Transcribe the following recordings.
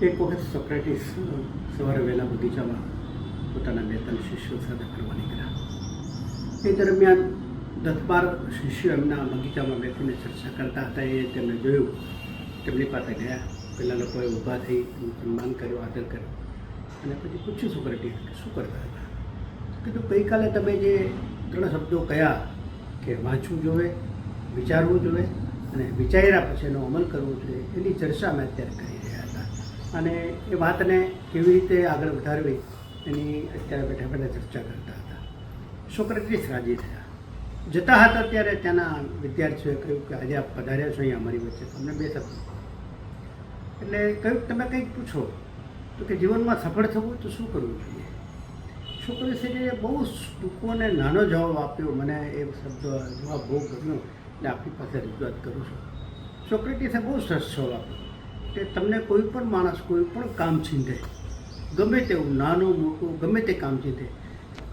એક વખત સોક્રેટિસ સવારે વહેલા બગીચામાં પોતાના બે ત્રણ શિષ્યો સાથે ફરવા નીકળ્યા. એ દરમિયાન દસ બાર શિષ્યો એમના બગીચામાં બેસીને ચર્ચા કરતા હતા. એ તેમને જોયું. તેમની પાસે ગયા. પેલા લોકોએ ઊભા થઈ સન્માન કર્યો, આદર કર્યો. અને પછી પૂછ્યું સોક્રેટિસ કે શું કરતા હતા? કીધું, ગઈકાલે તમે જે ત્રણ શબ્દો કયા કે વાંચવું જોઈએ વિચારવું જોઈએ અને વિચાર્યા પછી એનો અમલ કરવો જોઈએ, એની ચર્ચા અમે અત્યારે કરી અને એ વાતને કેવી રીતે આગળ વધારવી, એની અત્યારે બેઠા બેઠા ચર્ચા કરતા હતા. સોક્રેટીસ રાજી થયા. જતા હતા ત્યારે ત્યાંના વિદ્યાર્થીઓએ કહ્યું કે આજે આપ પધાર્યા છો અહીંયા અમારી વચ્ચે તમને બે શબ્દ એટલે કહ્યું, તમે કંઈક પૂછો, તો કે જીવનમાં સફળ થવું તો શું કરવું જોઈએ? છોકરી બહુ ટૂંકો અને નાનો જવાબ આપ્યો. મને એ શબ્દ જવાબ બહુ ગમ્યો, એટલે આપણી પાસે રજૂઆત કરું છું. સોક્રેટીસે બહુ સરસ જવાબ આપ્યો. કે તમને કોઈ પણ માણસ કોઈ પણ કામ છીંધે, ગમે તેવું નાનું, મોટું, ગમે તે કામ છીંધે,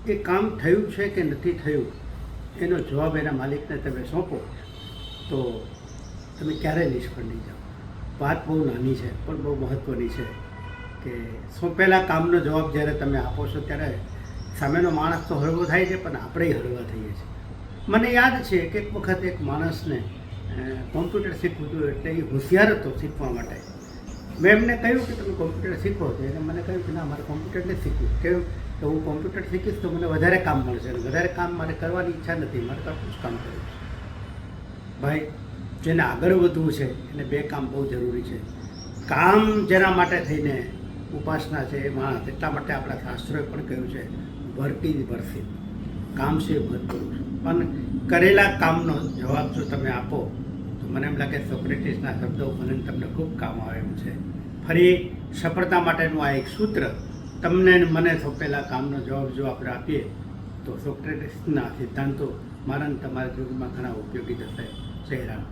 એ કામ થયું છે કે નથી થયું, એનો જવાબ એના માલિકને તમે સોંપો, તો તમે ક્યારેય નિષ્ફળ નહીં જાઓ. વાત બહુ નાની છે, પણ બહુ મહત્ત્વની છે કે સોંપેલા કામનો જવાબ જ્યારે તમે આપો છો ત્યારે સામેનો માણસ તો હળવો થાય છે, પણ આપણે હળવા થઈએ છીએ. મને યાદ છે કે એક વખત એક માણસને કોમ્પ્યુટર શીખવું હતું એટલે એ હોશિયાર હતો શીખવા માટે. મેં એમને કહ્યું કે તમે કોમ્પ્યુટર શીખો છો. એને મને કહ્યું કે ના, મારે કોમ્પ્યુટર નથી શીખવું. કેવું તો હું કોમ્પ્યુટર શીખીશ તો મને વધારે કામ મળશે. વધારે કામ મારે કરવાની ઈચ્છા નથી. મારે તો આટલું જ કામ કરવું ભાઈ, જેને આગળ વધવું છે, એને બે કામ બહુ જરૂરી છે. કામ જેના માટે થઈને ઉપાસના છે, એ માણસ એટલા માટે આપણા શાસ્ત્રોએ પણ કહ્યું છે ઇઝ વર્સિપ કામ છે છું પણ કરેલા કામનો જવાબ જો તમે આપો, તો મને એમ લાગે સોક્રેટિસના શબ્દો મને તમને ખૂબ કામ આવે એમ છે. ફરી સફળતા માટેનું આ એક સૂત્ર, તમને મને સોંપેલા કામનો જવાબ જો આપણે આપીએ, તો સોક્રેટિસના સિદ્ધાંતો મારા તમારા જીવનમાં ઘણા ઉપયોગી થશે. જય રામ.